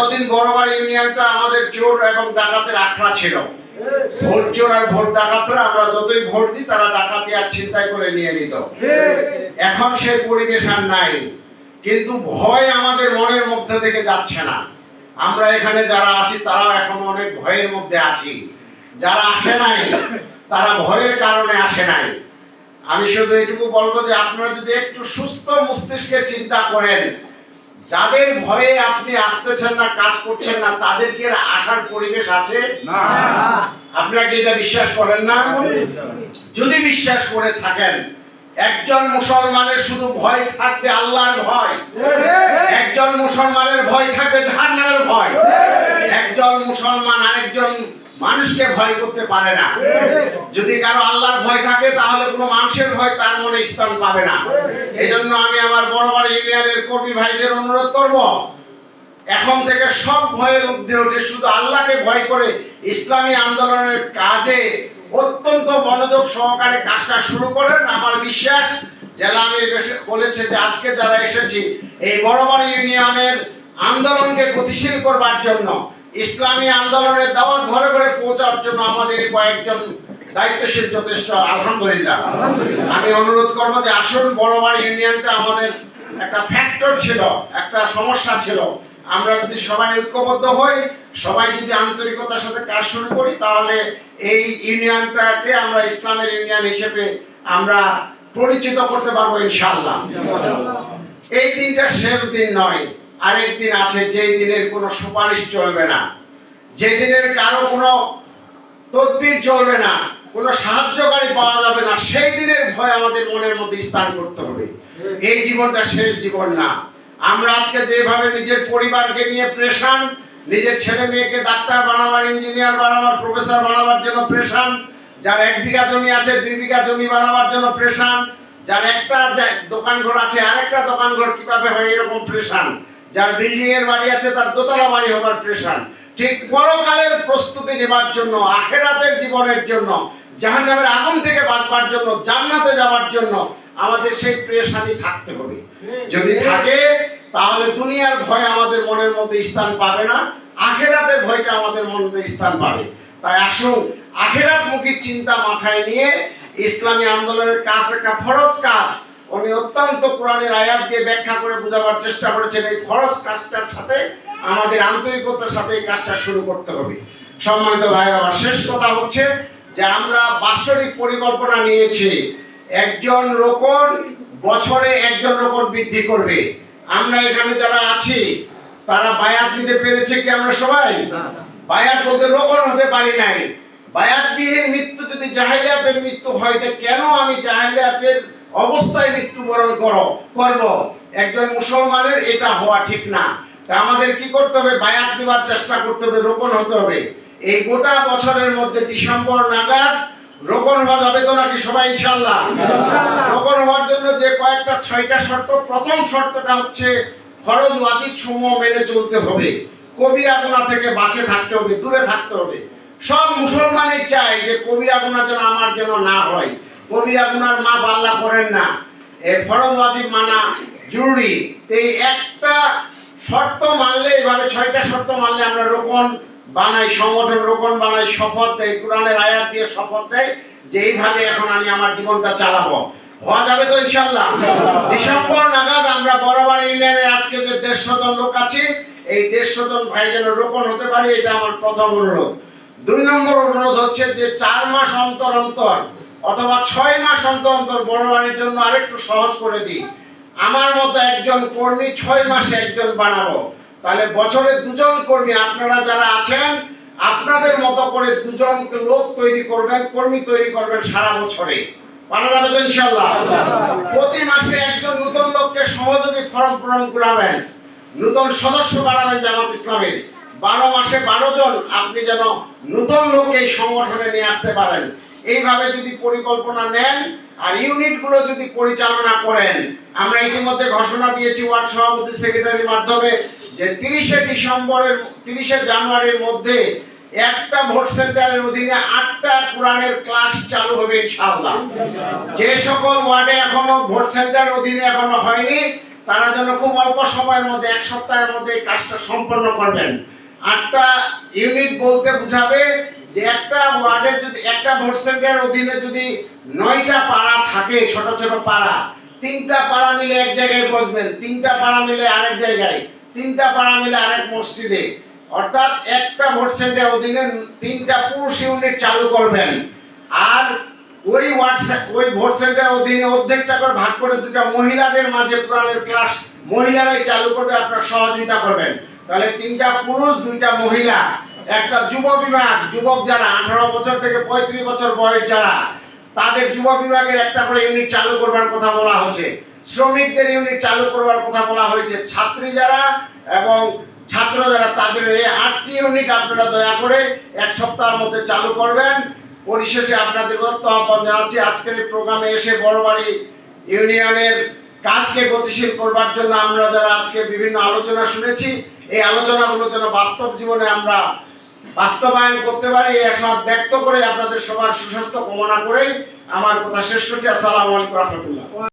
এতদিন বড়বাড়ি ইউনিয়নটা আমাদের চোর এবং ডাকাতের আখড়া ছিল। ভোট চোর আর ভোট ডাকাতরা, আমরা যতই ভোট দিই, তারা ডাকাতি আর করে নিয়ে নিত। এখন সেই পরিবেশ আর নাই। কিন্তু ভয় আমাদের মনের মধ্যে থেকে যাচ্ছে না। আমরা এখানে যারা আছি তারা এখন অনেক ভয়ের মধ্যে আছি। যারা আসে নাই, তারা ভয়ের কারণে আসে নাই। আমি শুধু এটুকু বলব যে, আপনারা যদি একটু সুস্থ মস্তিষ্কে চিন্তা করেন যাদের ভয়ে আপনি আসতেছেন না কাজ করছেন না তাদের কি আসার পরিবেশ আছে? না। আপনারা কি এটা বিশ্বাস করেন না? যদি বিশ্বাস করে থাকেন একজন মুসলমানের শুধু ভয় থাকবে আল্লাহর ভয় একজন মুসলমানের ভয় থাকবে জাহান্নামের ভয়। মুসলমান আরেকজন মানুষকে ভয় করতে পারে না। যদি কারও আল্লাহর ভয় থাকে, তাহলে কোনো মানুষের ভয় তার মনে স্থান পাবে না। এজন্য আমি আমার বড় বড় ইউনিয়নের কর্মী ভাইদের অনুরোধ করব, এখন থেকে সব ভয়ের ঊর্ধ্বে উঠে শুধু আল্লাহকে ভয় করে ইসলামী আন্দোলনের কাজে অত্যন্ত মনোযোগ সহকারে কাজটা শুরু করেন। আমার বিশ্বাস, জেলা আমি বলেছে যে আজকে যারা এসেছি, এই বড় বড় ইউনিয়নের আন্দোলনকে গতিশীল করবার জন্য ইসলামী আন্দোলনের দাওয়াত ঘরে ঘরে পৌঁছার জন্য আমাদের কয়েকজন দায়িত্বশীল যথেষ্ট আলহামদুলিল্লাহ। আমি অনুরোধ করব যে আসুন বড়বাড়ি ইউনিয়নটা আমাদের একটা ফ্যাক্টর ছিল একটা সমস্যা ছিল। আমরা যদি সবাই ঐক্যবদ্ধ হই সবাই যদি আন্তরিকতার সাথে কাজ শুরু করি তাহলে এই ইউনিয়নটাকে আমরা ইসলামের ইউনিয়ন হিসেবে আমরা পরিচিত করতে পারব ইনশাআল্লাহ। এই দিনটা শেষ দিন নয়। আরেক দিন আছে, যেই দিনের কোনো সুপারিশ চলবে না। যে দিনের কারও কোনো তদবির চলবে না, কোনো সাহায্যকারী পাওয়া যাবে না, সেই দিনের ভয় আমাদের মনের মধ্যে স্থান করতে হবে। এই জীবনটা শেষ জীবন না। আমরা আজকে যেভাবে নিজের পরিবারকে নিয়ে প্রেশান নিজের ছেলে মেয়েকে ডাক্তার বানাবার ইঞ্জিনিয়ার বানাবার প্রফেসর বানাবার জন্য প্রেশান যার এক বিঘা জমি আছে, দুই বিঘা জমি বানাবার জন্য প্রেশান যার একটা দোকান ঘর আছে, আরেকটা দোকান ঘর কীভাবে হয় এরকম প্রেশান যার বিল্ডিং এর বাড়ি আছে, তার দোতলা বাড়ি হবার প্রেশান ঠিক পরকালের প্রস্তুতি নেবার জন্য, আখেরাতের জীবনের জন্য, জাহান্নামের আগুন থেকে বাঁচবার জন্য, জান্নাতে যাওয়ার জন্য আমাদের সেই প্রেশানি থাকতে হবে। যদি থাকে, তাহলে দুনিয়ার ভয় আমাদের মনের মধ্যে স্থান পাবে না, আখেরাতের ভয়টা আমাদের মনে স্থান পাবে। তাই আসুন আখেরাত মুখী চিন্তা মাথায় নিয়ে ইসলামী আন্দোলনের কাজ একটা ফরজ কাজ। উনি অত্যন্ত কোরআনের আয়াত দিয়ে ব্যাখ্যা করে বোঝাবার চেষ্টা করেছেন এই ফরজ কাজটার সাথে আমাদের আন্তরিকতার সাথে এই কাজটা শুরু করতে হবে। সম্মানিত ভাই আমার শেষ কথা হচ্ছে যে আমরা বাৎসরিক পরিকল্পনা নিয়েছি একজন রোকন বছরে একজন রোকন বৃদ্ধি করবে। আমরা এখানে যারা আছি তারা বায়াত নিতে পেরেছে কি আমরা সবাই? বায়াত বলতে রোকন হতে পারি নাই। বায়াতবিহীন মৃত্যু যদি জাহিলিয়াতের মৃত্যু হয় তো কেন আমি জাহিলিয়াতের অবস্থায় মৃত্যুবরণ করো করব। একজন মুসলমানের এটা হওয়া ঠিক না। আমাদের কি করতে হবে? বায়াত নেবার চেষ্টা করতে হবে রোপণ হতে হবে। এই গোটা বছরের মধ্যে ডিসেম্বর নাগাদ রোপণ হওয়া যাবে তো নাকি সবাই ইনশাল্লাহ রোপণ হওয়ার জন্য যে কয়েকটা ছয়টা শর্ত প্রথম শর্তটা হচ্ছে ফরজ ওয়াজিব সমূহ মেনে চলতে হবে। কবিরা গুনাহ থেকে বাঁচে থাকতে হবে দূরে থাকতে হবে। সব মুসলমানই চায় যে কবিরা গুনাহ যেন আমার যেন না হয়। কবিরা গুনার মা আল্লাহ করেন না। এই ফরজ, ওয়াজিব মানা জরুরি। এই একটা শর্ত মানলে, এভাবে ছয়টা শর্ত মানলে আমরা রোপণ বানাই, সংগঠন রোপণ বানাই, শপথ দেয় কোরআনের আয়াত দিয়ে শপথ দেয় যে এইভাবে এখন আমি আমার জীবনটা চালাবো। হওয়া যাবে তো ইনশাল্লাহ ডিসেম্বর নাগাদ আমরা বড়বার ইউনিয়নের আজকে যে দেড়শো জন লোক আছে, এই দেড়শো জন ভাই যেন রোপণ হতে পারে, এটা আমার প্রথম অনুরোধ। দুই নম্বর অনুরোধ হচ্ছে যে চার মাস অন্তর অন্তর অথবা ছয় মাস অন্তর অন্তর বড়বাড়ির জন্য আরেকটু সহজ করে দিই। আমার মতো একজন কর্মী ছয় মাসে একজন বানাবো। তাহলে বছরে দুজন কর্মী আপনারা যারা আছেন আপনাদের মতো করে দুজন লোক তৈরি করবেন কর্মী তৈরি করবেন সারা বছরে। পারা যাবে তো ইনশাল্লাহ প্রতি মাসে একজন নতুন লোককে সহযোগী ফর্ম পূরণ করাবেন। নতুন সদস্য বাড়াবেন জামাত ইসলামের। বারো মাসে বারো জন আপনি যেন নতুন লোক এই সংগঠনে নিয়ে আসতে পারেন। এইভাবে যদি পরিকল্পনা নেন আর ইউনিটগুলো যদি পরিচালনা করেন, আমরা ইতিমধ্যে ঘোষণা দিয়েছি ওয়ার্ড সভাপতি সেক্রেটারির মাধ্যমে যে তিরিশে ডিসেম্বরের, তিরিশে জানুয়ারির মধ্যে একটা ভোট সেন্টারের অধীনে আটটা কোরআনের ক্লাস চালু হবে ইনশাআল্লাহ। যে সকল ওয়ার্ডে এখনও ভোট সেন্টার অধীনে এখনও হয়নি, তারা যেন খুব অল্প সময়ের মধ্যে, এক সপ্তাহের মধ্যে এই কাজটা সম্পন্ন করবেন। আটটা ইউনিট বলতে বুঝাবে যে একটা ওয়ার্ডে যদি, একটা ভোট সেন্টারের অধীনে যদি নয়টা পাড়া থাকে, ছোট ছোট পাড়া, তিনটা পাড়া মিলে এক জায়গায় বসবেন, তিনটা পাড়া মিলে আরেক জায়গায়, তিনটা পাড়া মিলে আরেক মসজিদে, অর্থাৎ একটা ভোট সেন্টারের অধীনে তিনটা পুরুষ ইউনিট চালু করবেন। আর ওই হোয়াটসঅ্যাপ ওই ভোট সেন্টারের অধীনে অর্ধেক করে ভাগ করে দুটা মহিলাদের মাঝে কোরআনের ক্লাস মহিলারাই চালু করবে, আপনারা সহযোগিতা করবেন। তাহলে তিনটা পুরুষ, দুইটা মহিলা একটা যুব বিভাগ, যুবক যারা আঠারো বছর থেকে পঁয়ত্রিশ বছর বয়স যারা, তাদের যুব বিভাগের একটা করে ইউনিট চালু করবার কথা বলা হচ্ছে শ্রমিকদের ইউনিট চালু করবার কথা বলা হয়েছে। ছাত্রী যারা এবং ছাত্র যারা, তাদের এই আটটি ইউনিট আপনারা দয়া করে এক সপ্তাহের মধ্যে চালু করবেন। পরিশেষে আপনাদের আহ্বান জানাচ্ছি, আজকের এই প্রোগ্রামে এসে বড়বাড়ি ইউনিয়নের কাজকে গতিশীল করবার জন্য আমরা যারা আজকে বিভিন্ন আলোচনা শুনেছি, এই আলোচনাগুলো যেন বাস্তব জীবনে আমরা বাস্তবায়ন করতে পারি এসব ব্যক্ত করে আপনাদের সবার সুস্বাস্থ্য কামনা করে আমার কথা শেষ করছি। আসসালামু আলাইকুম রহমতুল্লাহ।